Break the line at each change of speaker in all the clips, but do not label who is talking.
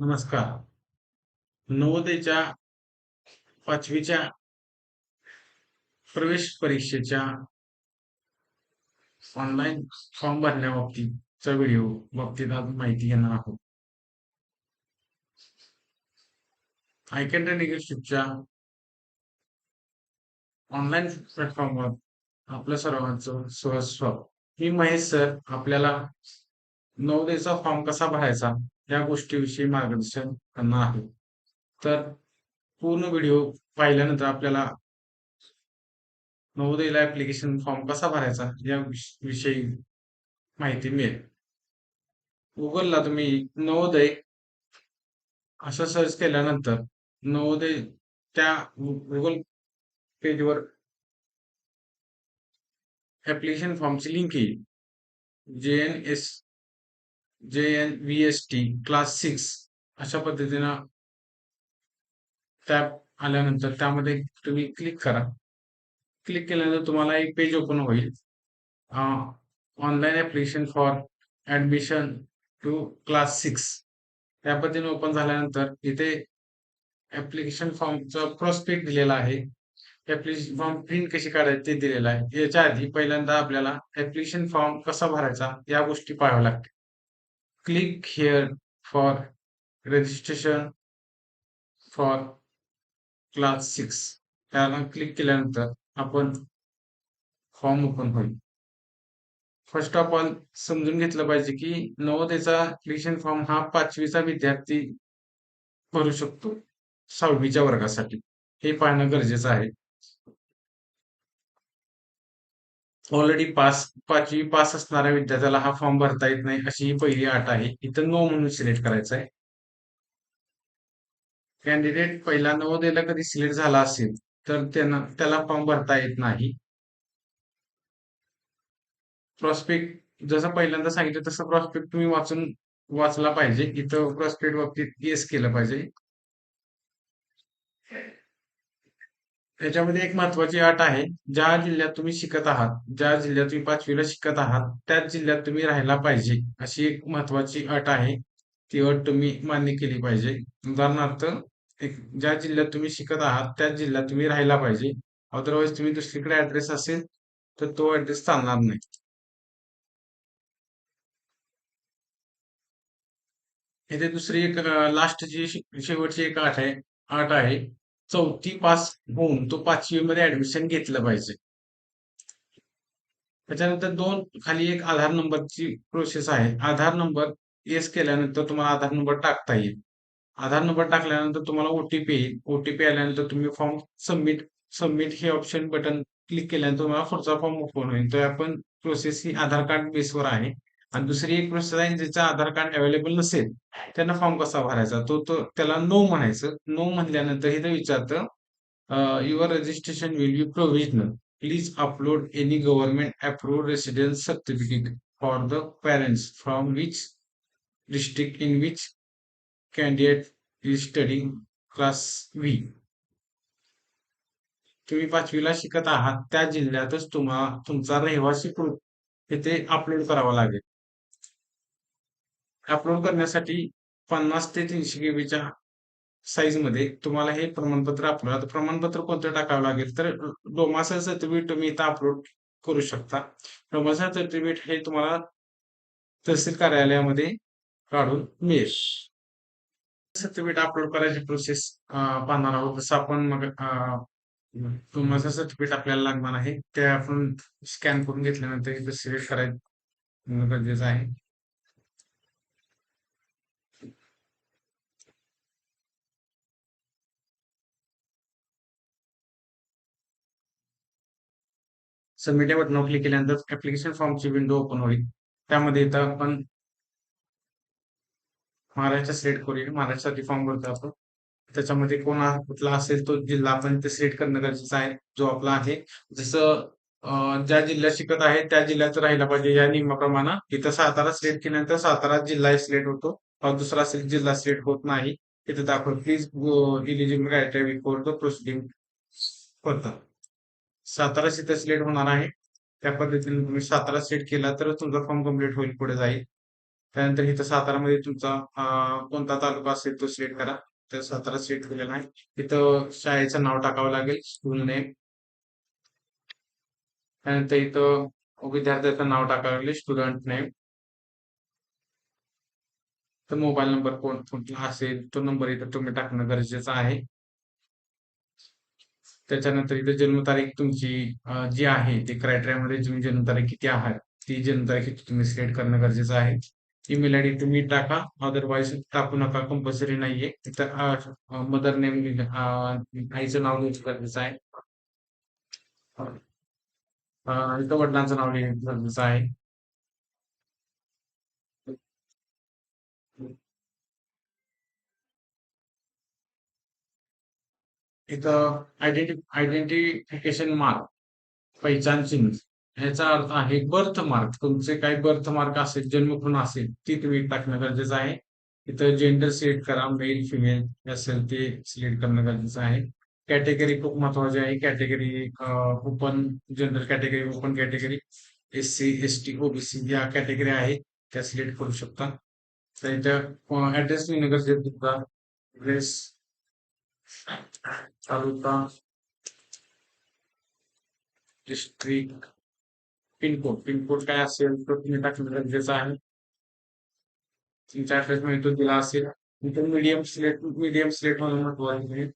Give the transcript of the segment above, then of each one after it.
नमस्कार. नवोदयच्या पाचवीच्या प्रवेश परीक्षेच्या ऑनलाईन फॉर्म भरण्याबाबतीचा व्हिडिओ बाबतीत आज माहिती घेणार आहोत. आयकॅन निगेटिव्हच्या ऑनलाईन प्लॅटफॉर्मवर आपल्या सर्वांचं सहस्व मी महेश सर आपल्याला नवोदयचा फॉर्म कसा भरायचा या गोष्टीविषयी मार्गदर्शन करणार आहे. तर पूर्ण व्हिडिओ पाहिल्यानंतर आपल्याला नवोदयला ऍप्लिकेशन फॉर्म कसा भरायचा या विषयी माहिती मिळेल. गुगलला तुम्ही नवोदय असं सर्च केल्यानंतर नवोदय त्या गुगल पेजवर ऍप्लिकेशन फॉर्मची लिंक येईल. J N S J N V S T class six अशा पद्धतीनं टॅब आल्यानंतर त्यामध्ये तुम्ही क्लिक करा. क्लिक केल्यानंतर तुम्हाला एक पेज ओपन होईल. Online application for admission to class six त्या पद्धतीने ओपन झाल्यानंतर इथे ॲप्लिकेशन फॉर्मचा प्रोस्पेक्ट दिलेला आहे. ऍप्लिकेशन फॉर्म प्रिंट कशी काढायची ते दिलेलं आहे. याच्या आधी पहिल्यांदा आपल्याला ऍप्लिकेशन फॉर्म कसा भरायचा या गोष्टी पाहाव्या लागतील. Click here for registration for class six त्याला क्लिक केल्यानंतर आपण फॉर्म ओपन होईल. फर्स्ट ऑफ ऑल समजून घेतलं पाहिजे की नवोदयचा ऍप्लिकेशन फॉर्म हा पाचवीचा विद्यार्थी भरू शकतो सहावीच्या वर्गासाठी. हे पाहणं गरजेचं आहे. ऑलरेडी पास पाचवी पास असणाऱ्या विद्यार्थ्याला हा फॉर्म भरता येत नाही अशी ही पहिली अट आहे. इथं नो म्हणून सिलेक्ट करायचं आहे. कॅन्डिडेट पहिला नवोदयला कधी सिलेक्ट झाला असेल तर त्यांना त्याला फॉर्म भरता येत नाही. प्रॉस्पेक्ट जसं पहिल्यांदा सांगितलं तसं प्रॉस्पेक्ट तुम्ही वाचून वाचला पाहिजे. इथं प्रॉस्पेक्ट बाबतीत येस केलं पाहिजे. त्याच्यामध्ये एक महत्वाची अट आहे ज्या जिल्ह्यात तुम्ही शिकत आहात ज्या जिल्ह्यात तुम्ही पाचवीला शिकत आहात त्याच जिल्ह्यात तुम्ही राहायला पाहिजे अशी एक महत्वाची अट आहे. ती अट तुम्ही मान्य केली पाहिजे. उदाहरणार्थ एक ज्या जिल्ह्यात तुम्ही शिकत आहात त्याच जिल्ह्यात तुम्ही राहायला पाहिजे. अदरवाईज तुम्ही दुसरीकडे ऍड्रेस असेल तर तो ऍड्रेस चालणार नाही. इथे दुसरी एक लास्ट जी शेवटची एक आठ आहे आठ आहे चौथी पास होऊन तो पाचवी मध्ये ऍडमिशन घेतलं पाहिजे. त्याच्यानंतर दोन खाली एक आधार नंबरची प्रोसेस आहे. आधार नंबर येस केल्यानंतर तुम्हाला आधार नंबर टाकता येईल. आधार नंबर टाकल्यानंतर तुम्हाला ओटीपी येईल. ओटीपी आल्यानंतर तुम्ही फॉर्म सबमिट सबमिट हे ऑप्शन बटन क्लिक केल्यानंतर तुम्हाला पुढचा फॉर्म ओपन होईल. तर आपण प्रोसेस ही आधार कार्ड बेसवर आहे. आणि दुसरी एक प्रोसेस आहे ज्याचा आधार कार्ड अवेलेबल नसेल त्यांना फॉर्म कसा भरायचा? तो तो त्याला नो म्हणायचं. नो म्हणल्यानंतर हे विचारतं your registration will be provisional please upload any government approve residence certificate for the parents from which district in which candidate is studying class V तुम्ही पाचवीला शिकत आहात त्या जिल्ह्यातच तुम्हाला तुमचा रहिवासी प्रूफ इथे अपलोड करावा लागेल. अपलोड करण्यासाठी पन्नास ते तीनशे केबीच्या साईजमध्ये तुम्हाला हे प्रमाणपत्र अपलोड प्रमाणपत्र कोणतं टाकावं लागेल? तर डोमासा सर्टिफिकेट तुम्ही इथं अपलोड करू शकता. डोमासा सर्टिफिकेट हे तुम्हाला तहसील कार्यालयामध्ये काढून मिळेल. सर्टिफिकेट अपलोड करायची प्रोसेस पाहणार आहोत. जसं आपण मग डोमासा सर्टिफिकेट आपल्याला लागणार आहे ते आपण स्कॅन करून घेतल्यानंतर सिलेक्ट करायचं गरजेचं आहे. सबमिट या बटन क्लिक केल्यानंतर ऍप्लिकेशन फॉर्मची विंडो ओपन होईल. त्यामध्ये इथं आपण महाराष्ट्र सिलेक्ट करूया. महाराष्ट्रासाठी फॉर्म भरतो आपण. त्याच्यामध्ये कोण कुठला असेल तो जिल्हा आपण ते सिलेक्ट करणं गरजेचं आहे जो आपला आहे. जसं ज्या जिल्ह्यात शिकत आहे त्या जिल्ह्यात राहिला पाहिजे. या नियमाप्रमाणे इथं सातारा सिलेक्ट केल्यानंतर सातारा जिल्हा सिलेक्ट होतो. दुसरा जिल्हा सिलेक्ट होत नाही. इथं दाखव please eligible criteria before the proceeding होतं सातारा तिथे सिलेक्ट होणार आहे. त्या पद्धतीने तुम्ही सातारा सेट केला तर तुमचा फॉर्म कंप्लीट होईल पुढे जाईल. त्यानंतर इथं सातारामध्ये तुमचा कोणता तालुका असेल तो सिलेक्ट करा. तर सातारा सिलेक्ट केलेला आहे. इथं शाळेचं नाव टाकावं लागेल स्कूल नेम त्यानंतर इथं विद्यार्थ्याचं नाव टाकावं लागेल स्टुडंट नेम तर मोबाईल नंबर कोण कोणता असेल तो नंबर इथं तुम्ही टाकणं गरजेचं आहे. त्याच्यानंतर इथे जन्मतारीख तुमची जी आहे ती क्रायटेरियामध्ये तुम्ही जन्मतारीख किती आहात ती जन्मतारीख तुम्ही सिलेक्ट करणं गरजेचं आहे. ईमेल आय डी तुम्ही टाका अदरवाईज टाकू नका कंपल्सरी नाहीये. तिथं मदर नेम आईचं नाव लिहायचं गरजेचं आहे. इथं वडिलांचं नाव लिहिणं गरजेचं आहे. इथं आयडेंटि आयडेंटिफिकेशन मार्क पहिचान चिन्ह याचा अर्थ आहे बर्थ मार्क तुमचे काही बर्थ मार्क असेल जन्मकृण असेल ती तुम्ही टाकणं गरजेचं आहे. इथं जेंडर सिलेक्ट करा मेल फिमेल असेल ते सिलेक्ट करणं गरजेचं आहे. कॅटेगरी खूप महत्वाची आहे. Category open general category open category S C S T OBC या कॅटेगरी आहेत त्या सिलेक्ट करू शकता. तर इथं ऍड्रेस लिहिणं गरजेचं address taluka district pincode pincode काय असेल तो तुम्ही टाकणं गरजेचं आहे. तुमच्या ऍड्रेस मध्ये तो दिला असेल. इथे मीडियम सिलेक्ट मीडियम सिलेक्ट म्हणून महत्वाचं आहे.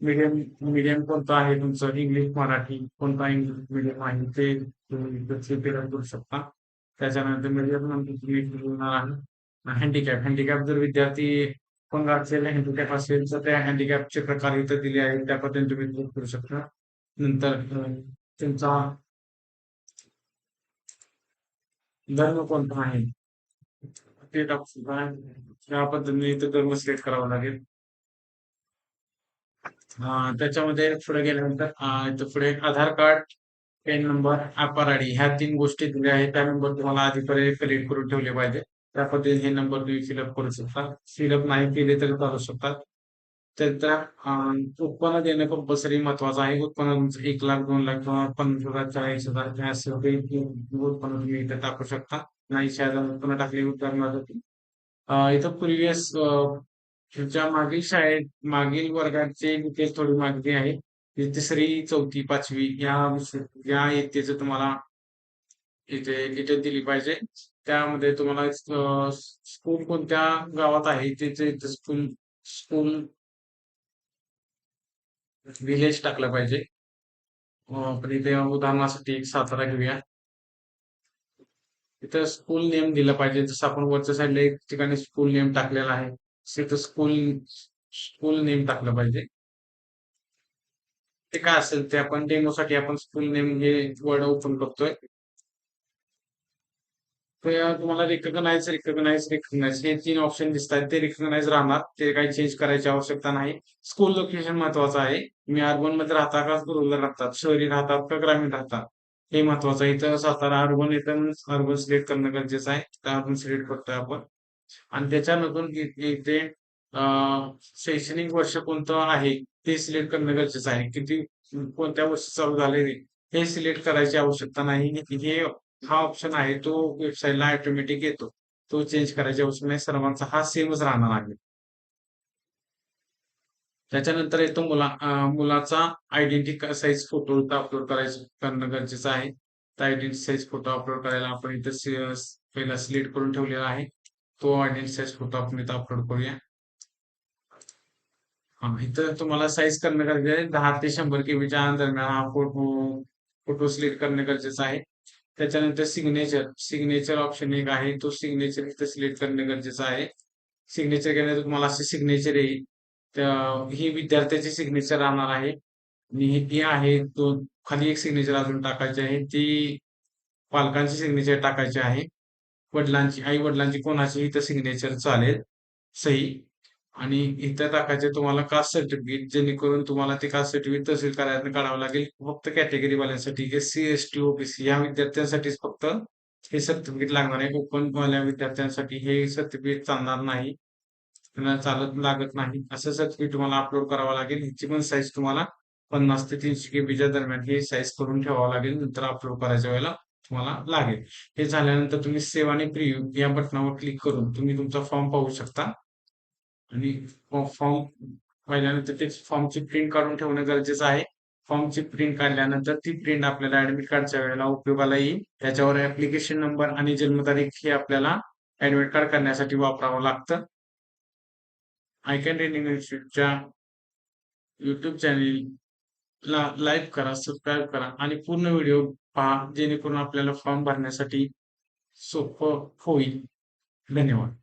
मीडियम मीडियम कोणतं आहे तुमचं? इंग्लिश मराठी कोणता इंग्लिश मीडियम आहे ते तुम्ही करू शकता. त्याच्यानंतर नंतर तुम्ही आहे. हँडिकॅप हँडिकॅप जर विद्यार्थी अपंग असेल हँडिकॅप असेल तर त्या हँडिकॅपचे प्रकार इथं दिले आहेत. त्या पद्धतीने तुम्ही click करू शकता. नंतर तुमचा धर्म कोणता आहे? ते त्या पद्धतीने इथं धर्म सिलेक्ट करावा लागेल. त्याच्यामध्ये पुढे गेल्यानंतर इथं पुढे Aadhaar card PAN number APAAR ID ह्या तीन गोष्टी दिल्या आहेत. त्या नंबर तुम्हाला आधीपर्यंत कलेक्ट करून ठेवले पाहिजे. त्या पद्धतीने हे नंबर तुम्ही फिलअप करू शकता. फिलअप नाही केले तरी चालू शकतात. त्याचा उत्पन्न देणं कंपल्सरी महत्वाचं आहे. उत्पन्न तुमचं एक लाख दोन लाख किंवा पन्नास हजार चाळीस हजार काय उत्पन्न तुम्ही इथे टाकू शकता. ऐंशी हजार उत्पन्न टाकले उदाहरणासाठी. इथं प्रिव्हियस तुमच्या मागील शाळेत मागील वर्गाचे डिटेल्स थोडी मागणी आहे. ही तिसरी चौथी पाचवी या या येतेच तुम्हाला इथे डिटेल दिली पाहिजे. त्यामध्ये तुम्हाला स्कूल कोणत्या गावात आहे? तिथे स्कूल स्कूल विलेज टाकलं पाहिजे. पण इथे उदाहरणासाठी एक सातारा घेऊया. इथं स्कूल नेम दिलं पाहिजे. जसं आपण वरच्या साईडला एक ठिकाणी स्कूल नेम टाकलेला आहे. तिथं स्कूल स्कूल नेम टाकलं पाहिजे. ते काय असेल ते आपण डेमोसाठी आपण स्कूल नेम हे वर्ड ओपन करतोय. तर तुम्हाला रिकग्नाइज रिकग्नाइज रिकग्नाइज हे तीन ऑप्शन दिसत आहेत ते रिकग्नाइज राहणार. ते काही चेंज करायची आवश्यकता नाही. स्कूल लोकेशन महत्वाचं आहे. मी अर्बनमध्ये राहता का रुरल राहतात शहरी राहतात का ग्रामीण राहतात? हे महत्वाचं आहे. इथं सातारा अर्बन इथं अर्बन सिलेक्ट करणं गरजेचं आहे. तर अर्बन सिलेक्ट करतोय आपण. आणि त्याच्यानंतर इथे शैक्षणिक वर्ष कोणतं आहे? ते सिलेक्ट करणं गरजेचं आहे. किती कोणत्या वर्षी चालू झालेली हे सिलेक्ट करायची आवश्यकता नाही. हे हा ऑप्शन आहे तो वेबसाईटला ऑटोमॅटिक येतो. तो चेंज करायची आवश्यक नाही. सर्वांचा हा सेमच राहणार आहे. त्याच्यानंतर येतो मुला मुलाचा आयडेंटिटी साईज फोटो अपलोड करायचं करणं गरजेचं आहे. तर आयडेंटिटी साईज फोटो अपलोड करायला आपण इथं पहिला सिलेक्ट करून ठेवलेला आहे. तो आयडेंटिटी साईज फोटो आपण इथं अपलोड करूया. हा इथं तुम्हाला साईज करणं गरजेचं आहे. दहा ते शंभर केबीच्या दरम्यान हा फोटो फोटो सिलेक्ट करणं गरजेचं आहे. त्याच्यानंतर सिग्नेचर सिग्नेचर ऑप्शन एक आहे. तो सिग्नेचर इथं सिलेक्ट करणं गरजेचं आहे. सिग्नेचर केल्यानंतर तुम्हाला असे सिग्नेचर येईल. ही विद्यार्थ्याची सिग्नेचर राहणार आहे. आणि ही ती आहे दोन खाली एक सिग्नेचर अजून टाकायची आहे. ती पालकांची सिग्नेचर टाकायची आहे. वडिलांची आई वडिलांची कोणाची इथं सिग्नेचर चालेल. सही. आणि इथं टाकायचे तुम्हाला कास्ट सर्टिफिकेट जेणेकरून तुम्हाला ते कास्ट सर्टिफिकेट तहसील कार्यालयात काढावं लागेल. फक्त category वाल्यांसाठी S C S T OBC या विद्यार्थ्यांसाठीच फक्त हे सर्टिफिकेट लागणार आहे. कोकणवाल्या वाल्या विद्यार्थ्यांसाठी हे सर्टिफिकेट चालणार नाही. त्यांना चालत लागत नाही. असं सर्टिफिकेट तुम्हाला अपलोड करावं लागेल. ह्याची पण साईज तुम्हाला पन्नास ते तीनशे केबीच्या दरम्यान हे साईज करून ठेवावं लागेल. नंतर अपलोड करायच्या वेळेला तुम्हाला लागेल. हे झाल्यानंतर तुम्ही सेव्ह आणि प्रिव्ह्यू या बटनावर क्लिक करून तुम्ही तुमचा फॉर्म पाहू शकता. आणि फॉर्म पाहिल्यानंतर ते फॉर्मची प्रिंट काढून ठेवणं गरजेचं आहे. फॉर्मची प्रिंट काढल्यानंतर ती प्रिंट आपल्याला ऍडमिट कार्डच्या वेळेला उपयोगाला येईल. त्याच्यावर ऍप्लिकेशन नंबर आणि जन्मतारीख हे आपल्याला ऍडमिट कार्ड करण्यासाठी वापरावं लागतं. आय कॅन ट्रेनिंग इन्स्टिट्यूटच्या युट्यूब चॅनेलला लाईक करा सबस्क्राईब करा आणि पूर्ण व्हिडिओ पहा जेणेकरून आपल्याला फॉर्म भरण्यासाठी सोपं होईल. धन्यवाद.